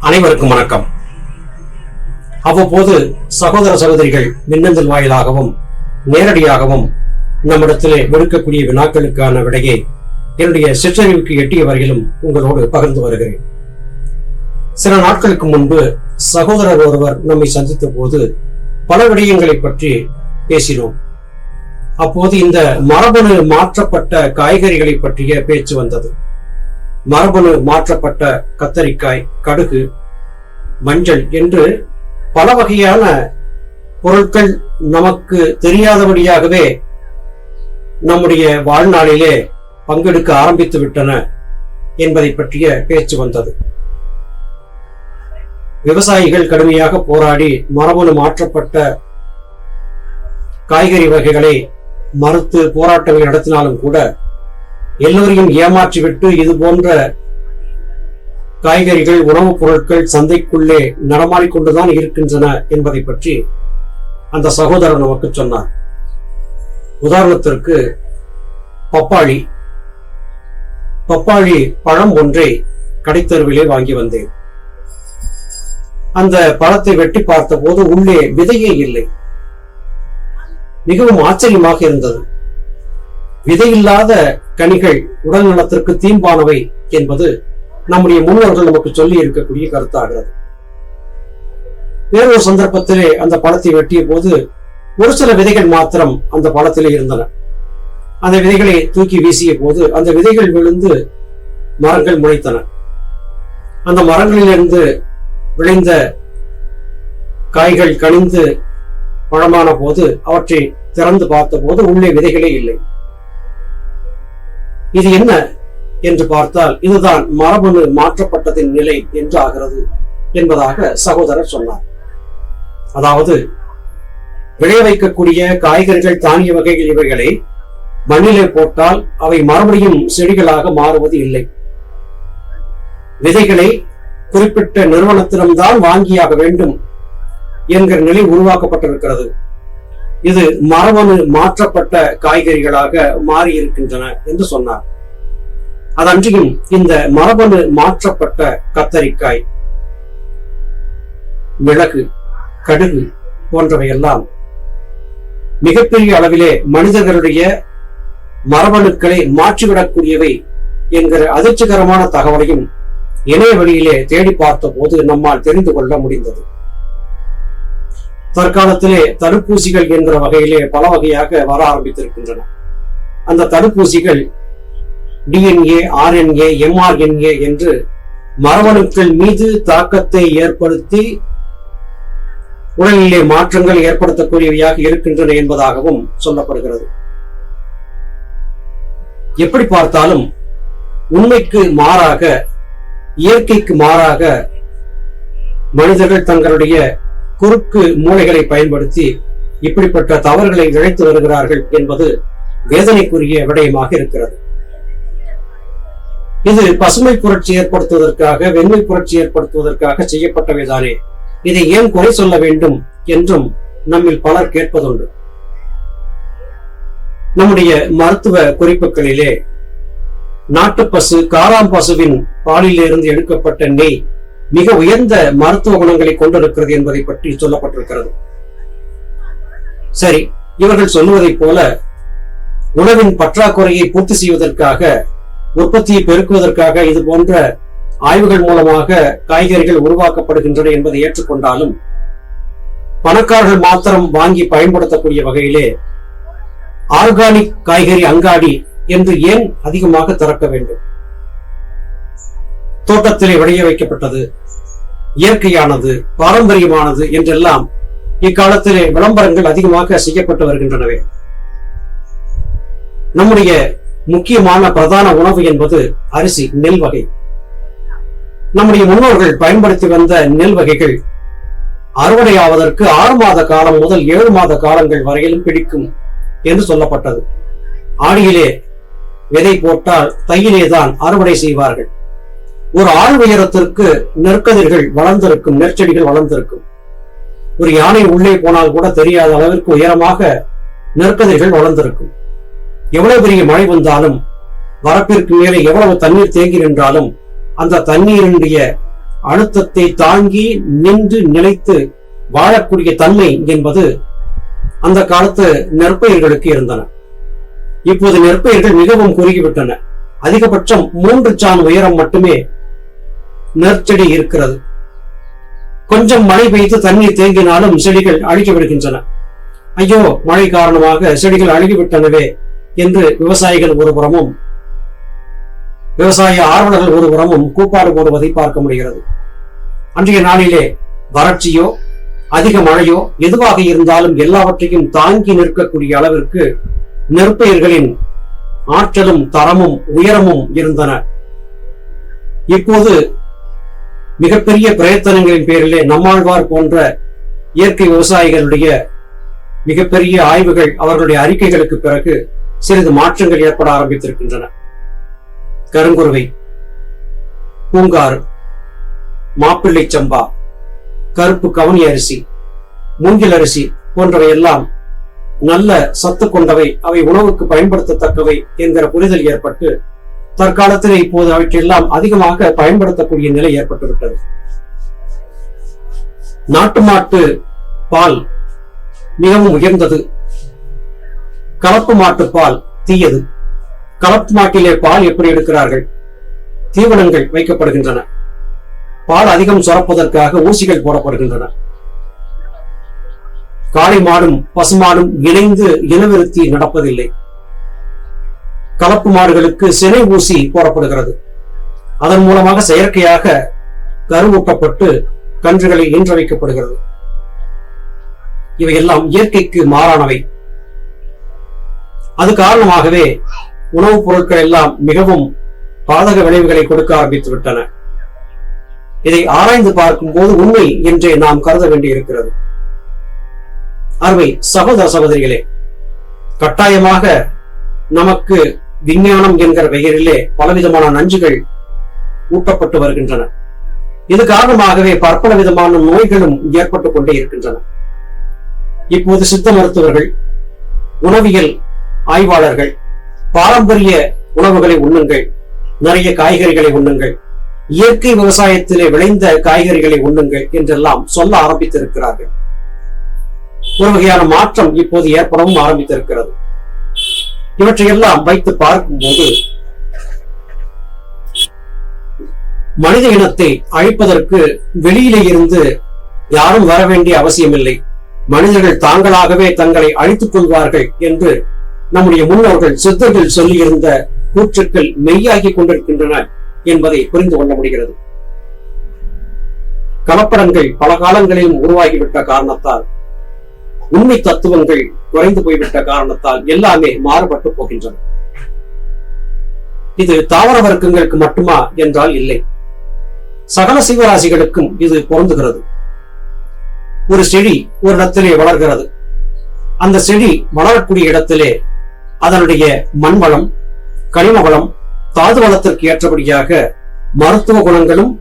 அனைவருக்கும் வணக்கம். அவ்வப்போது சகோதர சகோதரிகள் மின்னஞ்சல் வாயிலாகவும் நேரடியாகவும் நம்மிடத்திலே விடுக்கக்கூடிய வினாக்களுக்கான விடையை என்னுடைய சிற்றறிவுக்கு எட்டிய வரையிலும் உங்களோடு பகிர்ந்து வருகிறேன். சில நாட்களுக்கு முன்பு சகோதரர் ஒருவர் நம்மை சந்தித்த போது பல விடயங்களை பற்றி பேசினோம். அப்போது இந்த மரபணு மாற்றப்பட்ட காய்கறிகளை பற்றிய பேச்சு வந்தது. மரபணு மாற்றப்பட்ட கத்தரிக்காய் கடுகு மஞ்சள் என்று பல வகையான பொருட்கள் நமக்கு தெரியாதபடியாகவே நம்முடைய வாழ்நாளிலே பங்கெடுக்க ஆரம்பித்து விட்டன என்பதை பற்றிய பேச்சு வந்தது. விவசாயிகள் கடுமையாக போராடி மரபணு மாற்றப்பட்ட காய்கறி வகைகளை மறுத்து போராட்டங்கள் நடத்தினாலும் கூட எல்லோரையும் ஏமாற்றிவிட்டு இது போன்ற காய்கறிகள் உணவுப் பொருட்கள் சந்தைக்குள்ளே நடமாடிக்கொண்டுதான் இருக்கின்றன என்பதை பற்றி அந்த சகோதரர் நமக்கு சொன்னார். உதாரணத்திற்கு பப்பாளி. பப்பாளி பழம் ஒன்றை கடைத்தருவிலே வாங்கி வந்தேன். அந்த பழத்தை வெட்டி பார்த்தபோது உள்ளே விதையே இல்லை. மிகவும் ஆச்சரியமாக இருந்தது. விதையில்லாத கனிகள் உடல் நலத்திற்கு தீம்பானவை என்பது நம்முடைய முன்னோர்கள் நமக்கு சொல்லி இருக்கக்கூடிய கருத்தாகிறது. வேறொரு சந்தர்ப்பத்திலே அந்த பழத்தை வெட்டிய போது ஒரு சில விதைகள் மாத்திரம் அந்த பழத்திலே இருந்தன. அந்த விதைகளை தூக்கி வீசிய போது அந்த விதைகள் விழுந்து மரங்கள் முளைத்தன. அந்த மரங்களிலிருந்து விளைந்த காய்கள் கனிந்து பழமான போது அவற்றை திறந்து பார்த்த போது உள்ளே விதைகளே இல்லை. இது என்ன என்று பார்த்தால் இதுதான் மரபணு மாற்றப்பட்டதின் நிலை என்று ஆகிறது என்பதாக சகோதரர் சொன்னார். அதாவது விளைய வைக்கக்கூடிய காய்கறிகள் தானிய வகைகள் இவைகளை மண்ணிலே போட்டால் அவை மறுபடியும் செடிகளாக மாறுவது இல்லை. விதைகளை குறிப்பிட்ட நிறுவனத்திடம்தான் வாங்கியாக வேண்டும் என்கிற நிலை உருவாக்கப்பட்டிருக்கிறது. இது மரபணு மாற்றப்பட்ட காய்கறிகளாக மாறி இருக்கின்றன என்று சொன்னார். அதன்றியும் இந்த மரபணு மாற்றப்பட்ட கத்தரிக்காய் மிளகு கடுகு போன்றவையெல்லாம் மிகப்பெரிய அளவிலே மனிதர்களுடைய மரபணுக்களை மாற்றிவிடக்கூடியவை என்கிற அதிர்ச்சிகரமான தகவலையும் இணைய வழியிலே தேடி பார்த்த போது நம்மால் தெரிந்து கொள்ள முடிந்தது. தற்காலத்திலே தடுப்பூசிகள் என்ற வகையிலே பல வகையாக வர ஆரம்பித்திருக்கின்றன. அந்த தடுப்பூசிகள் டிஎன்ஏ ஆர்என்ஏ எம்ஆர்என்ஏ என்று மரபணுக்கள் மீது தாக்கத்தை ஏற்படுத்தி உடலிலே மாற்றங்கள் ஏற்படுத்தக்கூடியவையாக இருக்கின்றன என்பதாகவும் சொல்லப்படுகிறது. எப்படி பார்த்தாலும் உண்மைக்கு மாறாக இயற்கைக்கு மாறாக மனிதர்கள் தங்களுடைய குறுக்கு மூளைகளை பயன்படுத்தி இப்படிப்பட்ட தவறுகளை இழைத்து வருகிறார்கள் என்பது வேதனைக்குரிய விடயமாக இருக்கிறது. இது பசுமை புரட்சி ஏற்படுத்துவதற்காக வெண்மை புரட்சி ஏற்படுத்துவதற்காக செய்யப்பட்டவைதானே இதை ஏன் குறை சொல்ல வேண்டும் என்றும் நம்மில் பலர் கேட்பதுண்டு. நம்முடைய மருத்துவ குறிப்புகளிலே நாட்டு பசு காராம் பசுவின் பாலிலிருந்து எடுக்கப்பட்ட நெய் மிக உயர்ந்த மருத்துவ குணங்களை கொண்டிருக்கிறது என்பதை பற்றி சொல்லப்பட்டிருக்கிறது. சரி இவர்கள் சொல்லுவதை போல உணவின் பற்றாக்குறையை பூர்த்தி செய்வதற்காக உற்பத்தியை பெருக்குவதற்காக இது போன்ற ஆய்வுகள் மூலமாக காய்கறிகள் உருவாக்கப்படுகின்றன என்பதை ஏற்றுக்கொண்டாலும் பணக்காரர்கள் மாத்திரம் வாங்கி பயன்படுத்தக்கூடிய வகையிலே ஆர்கானிக் காய்கறி அங்காடி என்று ஏன் அதிகமாக திறக்க வேண்டும்? தோட்டத்திலே விளைய வைக்கப்பட்டது. இயற்கையானது பாரம்பரியமானது என்றெல்லாம் இக்காலத்திலே விளம்பரங்கள் அதிகமாக செய்யப்பட்டு வருகின்றனவே. நம்முடைய முக்கியமான பிரதான உணவு என்பது அரிசி நெல் வகை. நம்முடைய முன்னோர்கள் பயன்படுத்தி வந்த நெல் வகைகள் அறுவடையாவதற்கு ஆறு மாத காலம் முதல் ஏழு மாத காலங்கள் வரையிலும் பிடிக்கும் என்று சொல்லப்பட்டது. ஆடியிலே விதை போட்டால் தையிலே தான் அறுவடை செய்வார்கள். ஒரு ஆள் உயரத்திற்கு நெற்கதிர்கள் வளர்ந்திருக்கும் நெற்செடிகள் வளர்ந்திருக்கும். ஒரு யானை உள்ளே போனால் கூட தெரியாத அளவிற்கு உயரமாக நெற்கதிர்கள் வளர்ந்திருக்கும். எவ்வளவு பெரிய மழை வந்தாலும் வரப்பிற்கு மேலே எவ்வளவு தண்ணீர் தேங்கி நின்றாலும் அந்த தண்ணீரினுடைய அழுத்தத்தை தாங்கி நின்று நிலைத்து வாழக்கூடிய தன்மை என்பது அந்த காலத்து நெற்பயிர்களுக்கு இருந்தன. இப்போது நெற்பயிர்கள் மிகவும் குறுகிவிட்டன. அதிகபட்சம் மூன்று சான் உயரம் மட்டுமே நெற்செடி இருக்கிறது. கொஞ்சம் மழை பெய்து தண்ணீர் தேங்கினாலும் செடிகள் அழுகி விடுகின்றன. ஐயோ மழை காரணமாக செடிகள் அழுகிவிட்டனவே என்று விவசாயிகள் ஒருபுறமும் விவசாய ஆர்வலர்கள் ஒருபுறமும் கூப்பாடு போடுவதை பார்க்க முடிகிறது. அன்றைய நாளிலே வறட்சியோ அதிக மழையோ எதுவாக இருந்தாலும் எல்லாவற்றையும் தாங்கி நிற்கக்கூடிய அளவிற்கு நெற்பயிர்களின் ஆற்றலும் தரமும் உயரமும் இருந்தன. இப்போது மிகப்பெரிய பிரயத்தனங்களின் பேரிலே நம்மாழ்வார் போன்ற இயற்கை விவசாயிகளுடைய மிகப்பெரிய ஆய்வுகள் அவர்களுடைய அறிக்கைகளுக்கு பிறகு சிறிது மாற்றங்கள் ஏற்பட ஆரம்பித்திருக்கின்றன. கருங்குருவை பூங்காறு மாப்பிள்ளை சம்பா கருப்பு கவனி அரிசி மூங்கில் அரிசி போன்றவை எல்லாம் நல்ல சத்து கொண்டவை அவை உணவுக்கு பயன்படுத்தத்தக்கவை என்கிற புரிதல் ஏற்பட்டு தற்காலத்தில் இப்போது அவற்றையெல்லாம் அதிகமாக பயன்படுத்தக்கூடிய நிலை ஏற்பட்டுவிட்டது. நாட்டு மாட்டு பால் மிகவும் உயர்ந்தது. கலப்பு மாட்டு பால் தீயது. கலப்பு மாட்டிலே பால் எப்படி எடுக்கிறார்கள்? தீவனங்கள் வைக்கப்படுகின்றன. பால் அதிகம் சுரப்பதற்காக ஊசிகள் போடப்படுகின்றன. காளை மாடும் பசுமாடும் இணைந்து இனவிருத்தி நடப்பதில்லை. கலப்பு மாடுகளுக்கு சினை ஊசி போடப்படுகிறது. அதன் மூலமாக செயற்கையாக கருவூட்டப்பட்டு கன்றுகளை ஈன்ற வைக்கப்படுகிறது இவையெல்லாம் இயற்கைக்கு மாறானவை. அது காரணமாகவே உணவுப் பொருட்கள் எல்லாம் மிகவும் பாதக விளைவுகளை கொடுக்க ஆரம்பித்து விட்டன இதை ஆராய்ந்து பார்க்கும் போது உண்மை என்றே நாம் கருத வேண்டியிருக்கிறது. அருமை சகோதர சகோதரிகளே கட்டாயமாக நமக்கு விஞ்ஞானம் என்கிற பெயரிலே பலவிதமான நஞ்சுகள் ஊட்டப்பட்டு வருகின்றன. இது காரணமாகவே பற்பல விதமான நோய்களும் ஏற்பட்டுக் கொண்டே இருக்கின்றன. இப்போது சித்த மருத்துவர்கள் உணவியல் ஆய்வாளர்கள் பாரம்பரிய உணவுகளை உண்ணுங்கள் நிறைய காய்கறிகளை உண்ணுங்கள் இயற்கை விவசாயத்திலே விளைந்த காய்கறிகளை உண்ணுங்கள் என்றெல்லாம் சொல்ல ஆரம்பித்திருக்கிறார்கள். ஒரு வகையான மாற்றம் இப்போது ஏற்படவும் ஆரம்பித்திருக்கிறது. இவற்றையெல்லாம் வைத்து பார்க்கும்போது மனித இனத்தை அழிப்பதற்கு வெளியிலே இருந்து யாரும் வர வேண்டிய அவசியமில்லை. மனிதர்கள் தாங்களாகவே தங்களை அழித்துக் கொள்வார்கள் என்று நம்முடைய முன்னோர்கள் சித்தர்கள் சொல்லியிருந்த கூற்றுக்கள் மெய்யாகி கொண்டிருக்கின்றன என்பதை புரிந்து கொள்ள முடிகிறது. கலப்படங்கள் பல காலங்களிலும் உருவாகிவிட்ட காரணத்தால் உண்மை தத்துவங்கள் குறைந்து போய்விட்ட காரணத்தால் எல்லாமே மாறுபட்டு போகின்றன. இது தாவர வர்க்கங்களுக்கு மட்டுமா என்றால் இல்லை. சகல சிவராசிகளுக்கும் இது பொருந்துகிறது. ஒரு செடி ஒரு இடத்திலே வளர்கிறது. அந்த செடி வளரக்கூடிய இடத்திலே அதனுடைய மண் வளம் கனிம வளம் தாது வளத்திற்கு ஏற்றபடியாக மருத்துவ குணங்களும்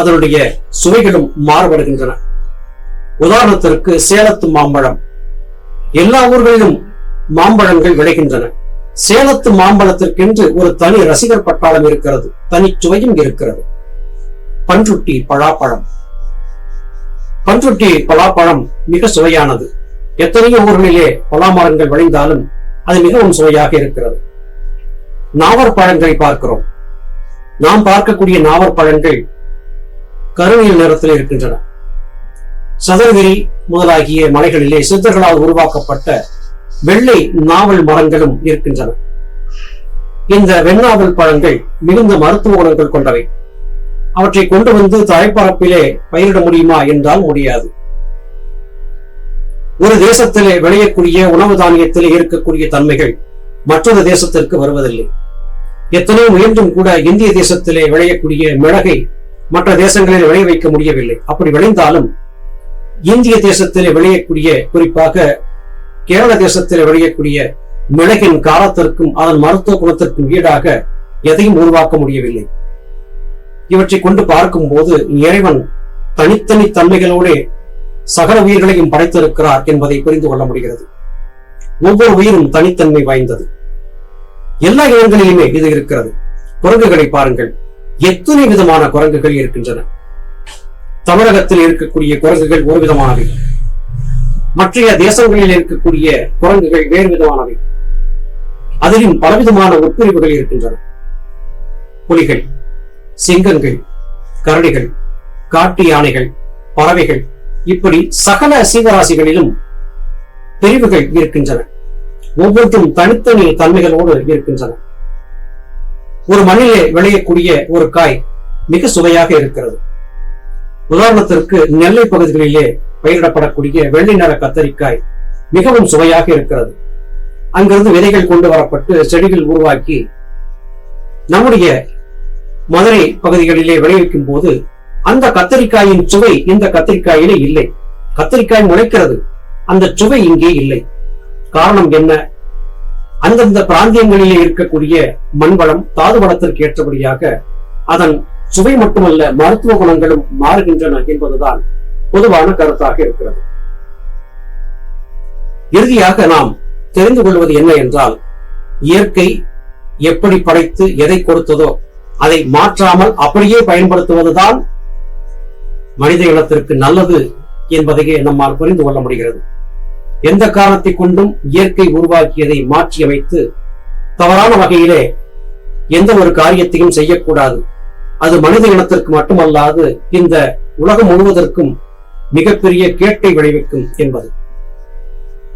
அதனுடைய சுவைகளும் மாறுபடுகின்றன. உதாரணத்திற்கு சேலத்து மாம்பழம். எல்லா ஊர்களிலும் மாம்பழங்கள் விளைகின்றன. சேலத்து மாம்பழத்திற்கென்று ஒரு தனி ரசிகர் பட்டாளம் இருக்கிறது. தனி சுவையும் இருக்கிறது. பன்றுட்டி பலாப்பழம். பன்றுட்டி பலாப்பழம் மிக சுவையானது. எத்தனையோ ஊர்களிலே பலாமரங்கள் விளைந்தாலும் அது மிகவும் சுவையாக இருக்கிறது. நாவர் பழங்களை பார்க்கிறோம். நாம் பார்க்கக்கூடிய நாவர் பழங்கள் கருவியல் நிறத்தில் இருக்கின்றன. சதுரகிரி முதலாகிய மலைகளிலே சித்தர்களால் உருவாக்கப்பட்ட வெள்ளை நாவல் மரங்களும் இருக்கின்றன. இந்த வெண்ணாவல் பழங்கள் மிகுந்த மருத்துவ குணங்கள் கொண்டவை. அவற்றை கொண்டு வந்து தரைப்பரப்பிலே பயிரிட முடியுமா என்றால் முடியாது. ஒரு தேசத்திலே விளையக்கூடிய உணவு தானியத்திலே இருக்கக்கூடிய தன்மைகள் மற்றொரு தேசத்திற்கு வருவதில்லை. எத்தனையோ முயன்றும் கூட இந்திய தேசத்திலே விளையக்கூடிய மிளகை மற்ற தேசங்களில் விளைய வைக்க முடியவில்லை. அப்படி விளைந்தாலும் இந்திய தேசத்திலே விளையக்கூடிய குறிப்பாக கேரள தேசத்திலே விளையக்கூடிய மிளகின் காலத்திற்கும் அதன் மருத்துவ குணத்திற்கும் ஈடாக எதையும் உருவாக்க முடியவில்லை. இவற்றை கொண்டு பார்க்கும் போது இறைவன் தனித்தனி தன்மைகளோடு சகல உயிர்களையும் படைத்திருக்கிறார் என்பதை புரிந்து கொள்ள முடிகிறது. ஒவ்வொரு உயிரும் தனித்தன்மை வாய்ந்தது. எல்லா இடங்களிலுமே இது இருக்கிறது. குரங்குகளை பாருங்கள். எத்தனை விதமான குரங்குகள் இருக்கின்றன. தமிழகத்தில் இருக்கக்கூடிய குரங்குகள் ஒரு விதமானவை. மற்றைய தேசங்களில் இருக்கக்கூடிய குரங்குகள் வேறு விதமானவை. அதிலும் பலவிதமான உட்பிரிவுகள் இருக்கின்றன. புலிகள் சிங்கங்கள் கரடிகள் காட்டு யானைகள் பறவைகள் இப்படி சகல சீவராசிகளிலும் பிரிவுகள் இருக்கின்றன. ஒவ்வொன்றும் தனித்தனி தன்மைகளோடு இருக்கின்றன. ஒரு மண்ணிலே விளையக்கூடிய ஒரு காய் மிக சுவையாக இருக்கிறது. உதாரணத்திற்கு நெல்லை பகுதிகளிலே பயிரிடப்படக்கூடிய வெள்ளை நிற கத்தரிக்காய் மிகவும் சுவையாக இருக்கிறது. அங்கிருந்து விதைகள் கொண்டு வரப்பட்டு செடிகள் உருவாக்கி நம்முடைய மதுரை பகுதிகளிலே விளைவிக்கும் போது அந்த கத்தரிக்காயின் சுவை இந்த கத்தரிக்காயிலே இல்லை. கத்தரிக்காய் முளைக்கிறது. அந்த சுவை இங்கே இல்லை. காரணம் என்ன? அந்தந்த பிராந்தியங்களிலே இருக்கக்கூடிய மண்வளம் தாது வளத்திற்கு ஏற்றபடியாக அதன் சுவை மட்டுமல்ல மருத்துவ குணங்களும் மாறுகின்றன என்பதுதான் பொதுவான கருத்தாக இருக்கிறது. இறுதியாக நாம் தெரிந்து கொள்வது என்ன என்றால் இயற்கை எப்படி படைத்து எதை கொடுத்ததோ அதை மாற்றாமல் அப்படியே பயன்படுத்துவதுதான் மனித இனத்திற்கு நல்லது என்பதையே நம்மால் புரிந்து கொள்ள முடிகிறது. எந்த காரணத்தை கொண்டும் இயற்கை உருவாக்கியதை மாற்றி அமைத்து தவறான வகையிலே எந்த ஒரு காரியத்தையும் செய்யக்கூடாது. அது மனித இனத்திற்கு மட்டுமல்லாது இந்த உலகம் முழுவதற்கும் மிகப்பெரிய கேட்டை விளைவிக்கும் என்பது.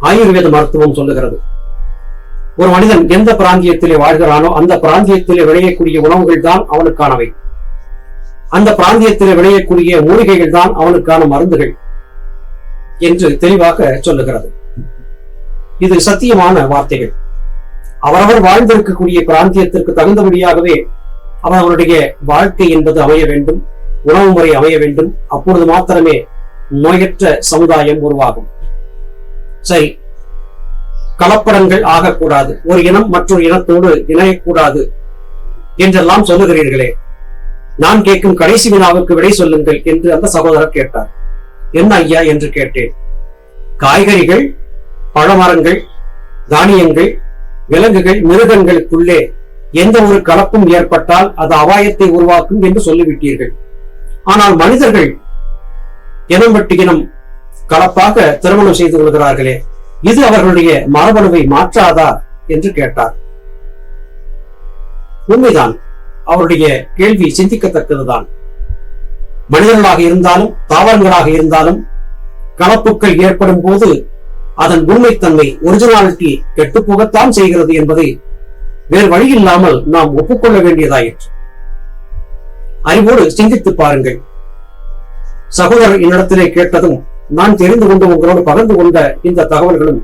ஆயுர்வேத மருத்துவம் சொல்லுகிறது. ஒரு மனிதன் எந்த பிராந்தியத்திலே வாழ்கிறானோ அந்த பிராந்தியத்திலே விளையக்கூடிய உணவுகள் தான் அவனுக்கானவை. அந்த பிராந்தியத்திலே விளையக்கூடிய மூலிகைகள் தான் அவனுக்கான மருந்துகள் என்று தெளிவாக சொல்லுகிறது. இது சத்தியமான வார்த்தைகள். அவரவர் வாழ்ந்திருக்கக்கூடிய பிராந்தியத்திற்கு தகுந்தபடியாகவே அவர்களுடைய வாழ்க்கை என்பது அமைய வேண்டும் உணவு முறை அமைய வேண்டும். அப்பொழுது மாத்திரமே நோயற்ற சமுதாயம் உருவாகும். சரி. கலப்படங்கள் ஆகக்கூடாது. ஒரு இனம் மற்றொரு இனத்தோடு இணையக்கூடாது என்றெல்லாம் சொல்லுகிறீர்களே. நான் கேட்கும் கடைசி வினாவுக்கு விடை சொல்லுங்கள் என்று அந்த சகோதரர் கேட்டார். என்ன ஐயா என்று கேட்டேன். காய்கறிகள் பழமரங்கள் தானியங்கள் விலங்குகள் மிருகங்களுக்குள்ளே எந்த ஒரு கலப்பும் ஏற்பட்டால் அது அபாயத்தை உருவாக்கும் என்று சொல்லிவிட்டீர்கள். ஆனால் மனிதர்கள் இனம் விட்டு இனம் கலப்பாக திருமணம் செய்து கொள்கிறார்களே இது அவர்களுடைய மரபணுவை மாற்றாதா என்று கேட்டார். உண்மைதான் அவருடைய கேள்வி சிந்திக்கத்தக்கதுதான். மனிதர்களாக இருந்தாலும் தாவரங்களாக இருந்தாலும் கலப்புக்கள் ஏற்படும் போது அதன் உண்மைத்தன்மை ஒரிஜினாலிட்டி கெட்டுப்போகத்தான் செய்கிறது என்பதை வேறு வழி இல்லாமல் நாம் ஒப்புக்கொள்ள வேண்டியதாயிற்று அறிவோடு சிந்தித்து பாருங்கள். சகோதரர் என்னிடத்திலே கேட்டதும் நான் தெரிந்து கொண்டு உங்களோடு பகிர்ந்து கொண்ட இந்த தகவல்களும்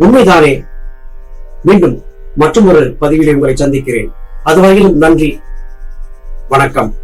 உண்மைதானே? மீண்டும் மற்றொரு பதிவிலே உங்களை சந்திக்கிறேன். அதுவரையிலும் நன்றி. வணக்கம்.